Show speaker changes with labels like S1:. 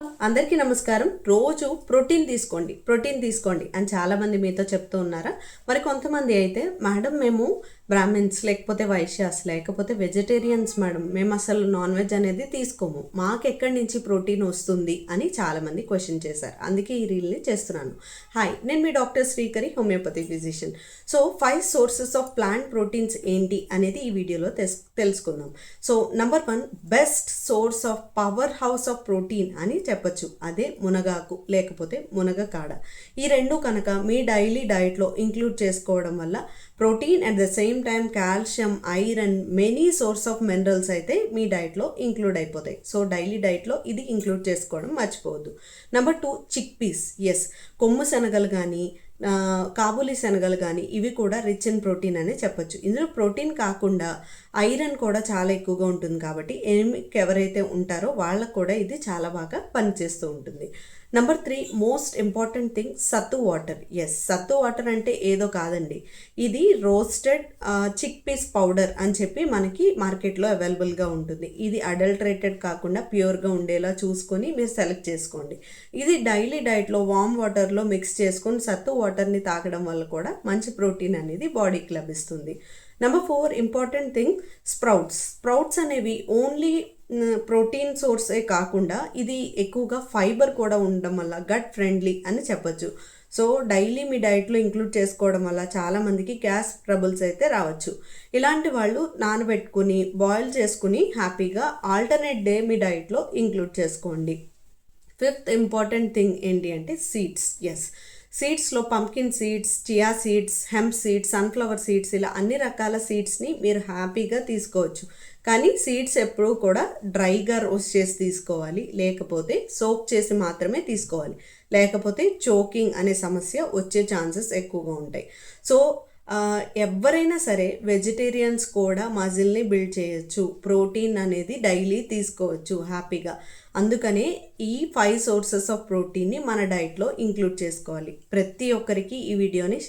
S1: అందరికీ నమస్కారం. రోజు ప్రోటీన్ తీసుకోండి ప్రోటీన్ తీసుకోండి అని చాలామంది మీతో చెప్తూ ఉన్నారా? మరి కొంతమంది అయితే మేడం మేము బ్రాహ్మిన్స్ లేకపోతే వైశ్యాస్ లేకపోతే వెజిటేరియన్స్ మేడం మేము అసలు నాన్ వెజ్ అనేది తీసుకోము. మాకు ఎక్కడి నుంచి ప్రోటీన్ వస్తుంది అని చాలామంది క్వశ్చన్ చేశారు. అందుకే ఈ రీల్ని చేస్తున్నాను. హాయ్ నేను మీ doctor Srikari homeopathy physician. So five sources of plant proteins ఏంటి అనేది ఈ వీడియోలో తెలుసుకుందాం. So number one best source of powerhouse of protein అని చెప్పొచ్చు. అదే మునగాకు లేకపోతే మునగ కాడ ఈ రెండు కనుక మీ డైలీ డైట్లో ఇంక్లూడ్ చేసుకోవడం వల్ల protein at the same time calcium iron many source of minerals అయితే మీ డైట్లో ఇంక్లూడ్ అయిపోతాయి. సో డైలీ డైట్లో ఇది ఇంక్లూడ్ చేసుకోవడం మర్చిపోవద్దు. Number two chickpeas yes కొమ్ము శనగలు కానీ ఆ, కాబూలీ శనగలు కానీ ఇవి కూడా రిచ్ ఇన్ ప్రోటీన్ అనే చెప్పొచ్చు. ఇందులో ప్రోటీన్ కాకుండా ఐరన్ కూడా చాలా ఎక్కువగా ఉంటుంది కాబట్టి ఎనిమికి ఎవరైతే ఉంటారో వాళ్ళకు కూడా ఇది చాలా బాగా పనిచేస్తూ ఉంటుంది. Number three most important thing sattu water yes sattu water అంటే ఏదో కాదండి. ఇది రోస్టెడ్ చిక్ పీస్ పౌడర్ అని చెప్పి మనకి మార్కెట్లో అవైలబుల్గా ఉంటుంది. ఇది అడల్టరేటెడ్ కాకుండా ప్యూర్గా ఉండేలా చూసుకొని మీరు సెలెక్ట్ చేసుకోండి. ఇది డైలీ డైట్లో వామ్ వాటర్లో మిక్స్ చేసుకొని సత్తు వాటర్ని తాగడం వల్ల కూడా మంచి ప్రోటీన్ అనేది బాడీకి లభిస్తుంది. Number four important thing sprouts sprouts అనేవి ఓన్లీ ప్రోటీన్ సోర్సే కాకుండా ఇది ఎక్కువగా ఫైబర్ కూడా ఉండడం వల్ల గట్ ఫ్రెండ్లీ అని చెప్పొచ్చు. సో డైలీ మీ డైట్లో ఇంక్లూడ్ చేసుకోవడం వల్ల చాలామందికి గ్యాస్ ట్రబుల్స్ అయితే రావచ్చు. ఇలాంటి వాళ్ళు నానబెట్టుకుని బాయిల్ చేసుకుని హ్యాపీగా ఆల్టర్నేట్ డే మీ డైట్లో ఇంక్లూడ్ చేసుకోండి. ఫిఫ్త్ ఇంపార్టెంట్ థింగ్ ఏంటి అంటే seeds yes సీడ్స్లో pumpkin seeds chia seeds hemp seeds sunflower seeds ఇలా అన్ని రకాల సీడ్స్ని మీరు హ్యాపీగా తీసుకోవచ్చు. కానీ సీడ్స్ ఎప్పుడూ కూడా డ్రైగా రోస్ట్ చేసి తీసుకోవాలి. లేకపోతే సోక్ చేసి మాత్రమే తీసుకోవాలి. లేకపోతే చోకింగ్ అనే సమస్య వచ్చే ఛాన్సెస్ ఎక్కువగా ఉంటాయి. సో ఎవరైనా సరే వెజిటేరియన్స్ కూడా మజిల్ని బిల్డ్ చేయొచ్చు. ప్రోటీన్ అనేది డైలీ తీసుకోవచ్చు హ్యాపీగా. అందుకనే ఈ ఫైవ్ సోర్సెస్ ఆఫ్ ప్రోటీన్ని మన డైట్లో ఇంక్లూడ్ చేసుకోవాలి. ప్రతి ఒక్కరికి ఈ వీడియోని